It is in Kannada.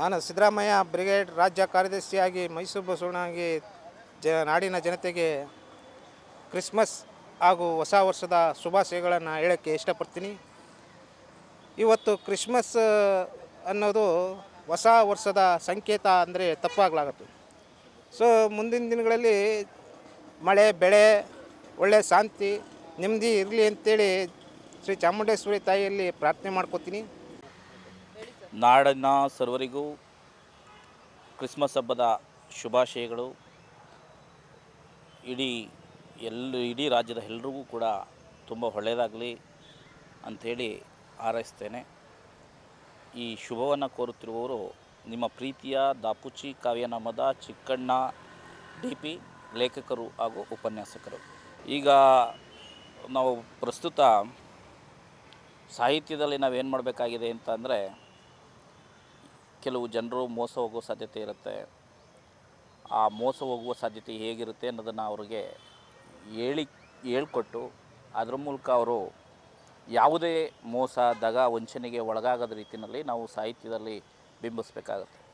ನಾನು ಸಿದ್ದರಾಮಯ್ಯ ಬ್ರಿಗೇಡ್ ರಾಜ್ಯ ಕಾರ್ಯದರ್ಶಿಯಾಗಿ ಮೈಸೂರು ಬಸವಣ್ಣಾಗಿ ಜ ನಾಡಿನ ಜನತೆಗೆ ಕ್ರಿಸ್ಮಸ್ ಹಾಗೂ ಹೊಸ ವರ್ಷದ ಶುಭಾಶಯಗಳನ್ನು ಹೇಳೋಕ್ಕೆ ಇಷ್ಟಪಡ್ತೀನಿ. ಇವತ್ತು ಕ್ರಿಸ್ಮಸ್ ಅನ್ನೋದು ಹೊಸ ವರ್ಷದ ಸಂಕೇತ ಅಂದರೆ ತಪ್ಪಾಗಲಾಗತ್ತೆ. ಸೊ, ಮುಂದಿನ ದಿನಗಳಲ್ಲಿ ಮಳೆ, ಬೆಳೆ ಒಳ್ಳೆಯ ಶಾಂತಿ, ನೆಮ್ಮದಿ ಇರಲಿ ಅಂತೇಳಿ ಶ್ರೀ ಚಾಮುಂಡೇಶ್ವರಿ ತಾಯಿಯಲ್ಲಿ ಪ್ರಾರ್ಥನೆ ಮಾಡ್ಕೋತೀನಿ. ನಾಡಿನ ಸರ್ವರಿಗೂ ಕ್ರಿಸ್ಮಸ್ ಹಬ್ಬದ ಶುಭಾಶಯಗಳು. ಇಡೀ ಎಲ್ಲ ಇಡೀ ರಾಜ್ಯದ ಎಲ್ರಿಗೂ ಕೂಡ ತುಂಬ ಒಳ್ಳೆಯದಾಗಲಿ ಅಂಥೇಳಿ ಹಾರೈಸ್ತೇನೆ. ಈ ಶುಭವನ್ನು ಕೋರುತ್ತಿರುವವರು ನಿಮ್ಮ ಪ್ರೀತಿಯ ದಾಪುಚಿ ಕಾವ್ಯನಾಮದ ಚಿಕ್ಕಣ್ಣ ಡಿ ಪಿ ಲೇಖಕರು ಹಾಗೂ ಉಪನ್ಯಾಸಕರು. ಈಗ ನಾವು ಪ್ರಸ್ತುತ ಸಾಹಿತ್ಯದಲ್ಲಿ ನಾವೇನು ಮಾಡಬೇಕಾಗಿದೆ ಅಂತ ಅಂದರೆ ಕೆಲವು ಜನರು ಮೋಸ ಹೋಗೋ ಸಾಧ್ಯತೆ ಇರುತ್ತೆ. ಆ ಮೋಸ ಹೋಗುವ ಸಾಧ್ಯತೆ ಹೇಗಿರುತ್ತೆ ಅನ್ನೋದನ್ನು ಅವ್ರಿಗೆ ಹೇಳಿ, ಹೇಳ್ಕೊಟ್ಟು ಅದರ ಮೂಲಕ ಅವರು ಯಾವುದೇ ಮೋಸ, ದಗ, ವಂಚನೆಗೆ ಒಳಗಾಗದ ರೀತಿಯಲ್ಲಿ ನಾವು ಸಾಹಿತ್ಯದಲ್ಲಿ ಬಿಂಬಿಸಬೇಕಾಗತ್ತೆ.